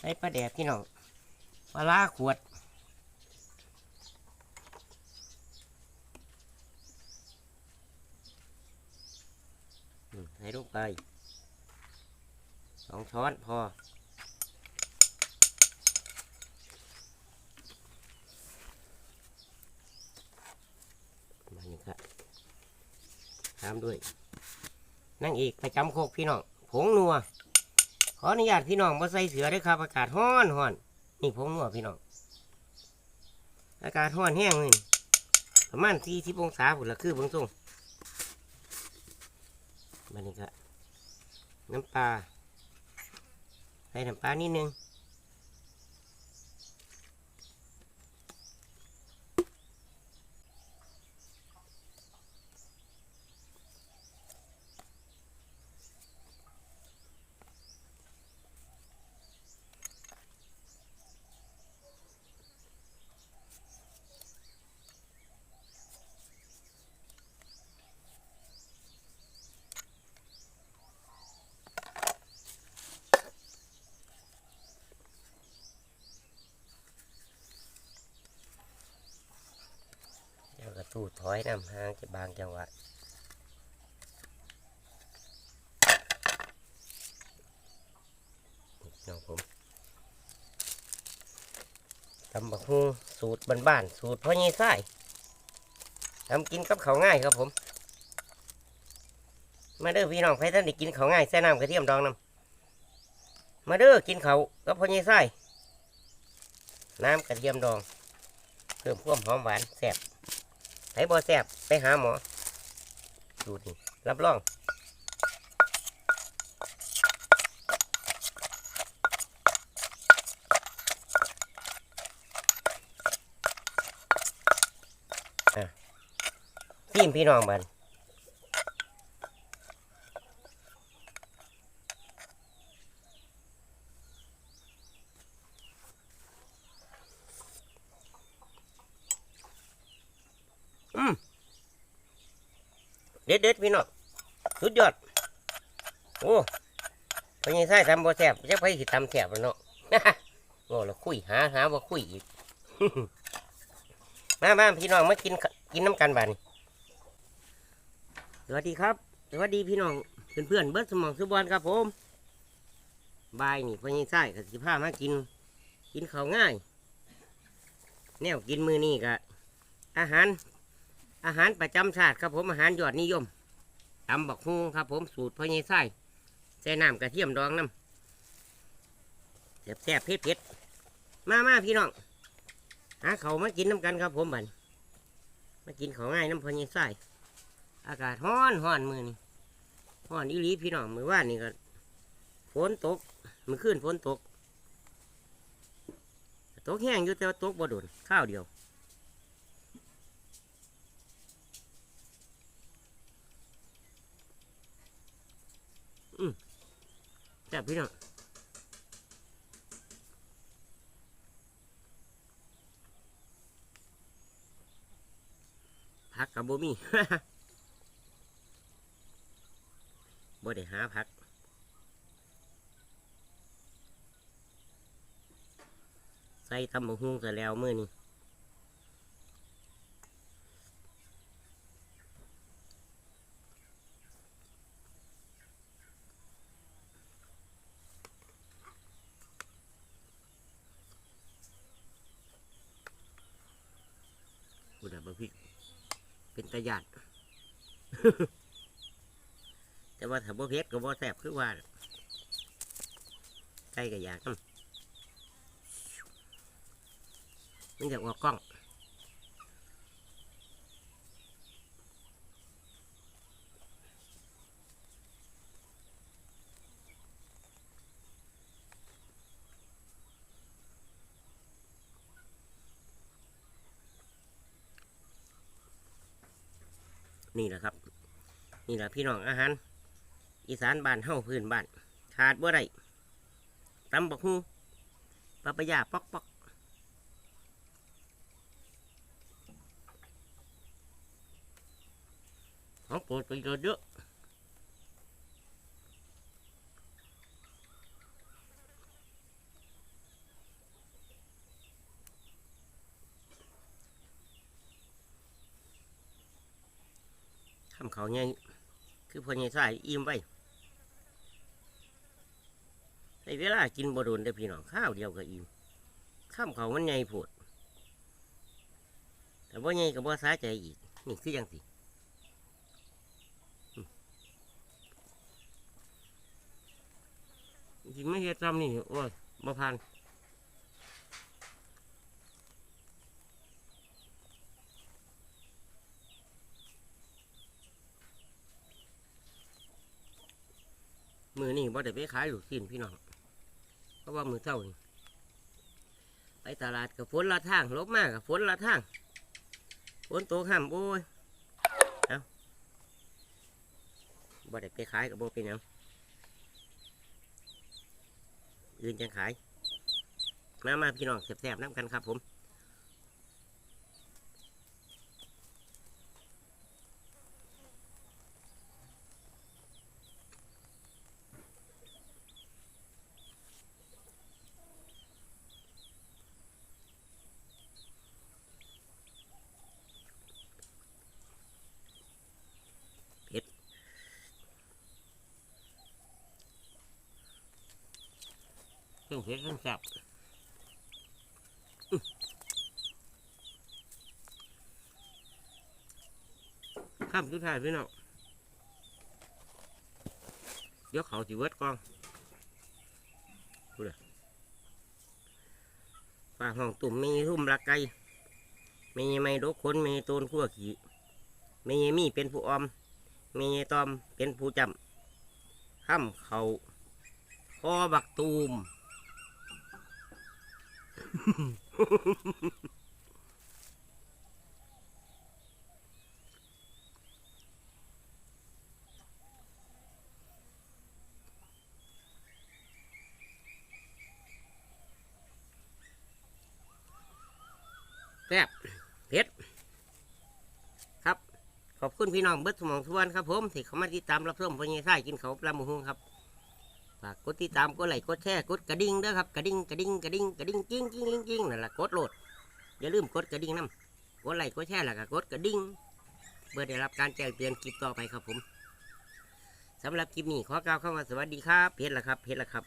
ใส่ปลาแดกพี่น้องปลาร้าขวดให้ลูกไปสองช้อนพอมานี่ครับตามด้วย นั่งอีกประจำโคกพี่น้องผงนัว ขออนุญาตพี่น้องมาใส่เสือด้วยครับ อากาศห้อนห้อนนี่ผมนัวพี่น้อง อากาศห้อนแห้งเลยประมาณสี่สิบองศาผุนละคือเบางส่งมานี่ครับน้ำปลาใส่น้ำปลานิดนึง เดี๋ยวกระตู้ถอยนำห่างจะบางจังหวะน้องผมตำบักฮูสูตรบ้านๆสูตรพ่อยี่ไส้ทำกินกับเขาง่ายครับผม มาเด้อพี่น้องใครท่านได้กินเขาง่ายแซ่น้ำกระเทียมดองน้ำมาเด้อกินเขากับพ่อยี่ไส้น้ำกระเทียมดองเพิ่มความหอมหวานแซ่บ ไอ้บ่แซบไปหาหมอ ดูนี่รับรอง อะพี่พี่น้องบัน เด็ดเด็ดๆพี่น้องสุดยอด โอ้พอยังใส่ทำบ่แซ่บจะไปสิทำแซ่บแล้วเนาะโอ้เราคุยหาหาว่าคุยอีก มามาพี่น้องมากินกินน้ำกันบัดนสวัสดีครับ สวัสดีพี่น้องเพื่อนเพื่อนๆเบิร์ดสมองสุบอนครับผมบายนี่พอยังใส่กับสิพามากิน กินข้าวง่าย แนวกินมือนี่กะอาหาร อาหารประจำชาติครับผมอาหารยอดนิยมตำบักฮุงครับ ผมสูตรพ่อใหญ่ไส้ใส่น้ำกระเทียมดองน้ำแซ่บๆเผ็ดๆมามาพี่น้องหาเขามากินน้ำกันครับผมบันมากินเขาง่ายน้ำพ่อใหญ่ไส้อากาศร้อนร้อนมือนี่ร้อนอีหลีพี่น้องมือว่านนี่ก็ฝนตกมือขึ้นฝนตกตกแห้งอยู่แต่ว่าตกบ่โดนข้าวเดียว แซ่บพี่น้องพักกับบ่มีบ่ได้หาพักใส่ตำบักหุ่งแต่แล้วมื้อนี้กูดับบ่พริก เป็นตะยาดแต่ว่าถ้าบ่เผ็ดก็บ่แซ่บคือว่าใกล้กับยากมันจะออกกล้อง นี่แหละครับ นี่แหละพี่น้องอาหาร อีสานบ้านเฮาพื้นบ้านขาดบ่ได้ตำบักฮูปลาปะยาปอกปอกของโปรดก็เยอะ ข้ามเขาใหญ่คือพอใหญ่ใส่อิ่มไว้ในเวลากินบโดนได้พี่น้องข้าวเดียวก็อิ่มข้ามเขามันใหญ่ผดแต่ว่าใหญ่ก็บ่สาใจอีก นี่คือยังสิจริงไม่เฮ็ดซ้ำนี่โอ้ยบ่ผ่าน มือนี่บ่ได้ไปขายลูกชิ้นพี่น้องเพราะว่ามือเจ้านี่ไปตลาดกับฝนละทางลบมากกับฝนละทางฝนตกห้ามโอ้ยเอาบ่ได้ไปขายกับโบ่เป็นหยังอื่นจะขาย มามาพี่น้องแซ่บๆน้ำกันครับผม เครื่องเผ็ดเครื่องแซ่บข้ามสุดท้ายพี่น้องเดี๋ยวเขาสิเวิร์ดกองดูเลยปลาห้องตุ่มมีรุ่มละไกมีไม่ดกคนมีต้นขั้วขี่มีมีเป็นผู้อม มีตอมเป็นผู้จำข้ามเขาคอบักตูม แซ่บเผ็ดครับ ขอบคุณพี่น้องเบิดสมองทุกวันครับผมที่เขามาติดตามรับชมพญายไส้กินเขาปลาหมูหุงครับ ฝากกดติดตามกดไลค์กดแชร์กดกระดิ่งด้อครับกระดิ่งกระดิ่งกระดิ่งกระดิ่งกิ้งกิ้งกิ้งกิ้งนั่นแหละกดโหลดอย่าลืมกดกระดิ่งน้ำกดไลค์กดแชร์แล้วก็กดกระดิ่งเพื่อได้รับการแจ้งเตือนคลิปต่อไปครับผมสำหรับคลิปนี้ขอกล่าวคำว่าสวัสดีครับเพชรละครับเพชรละครับ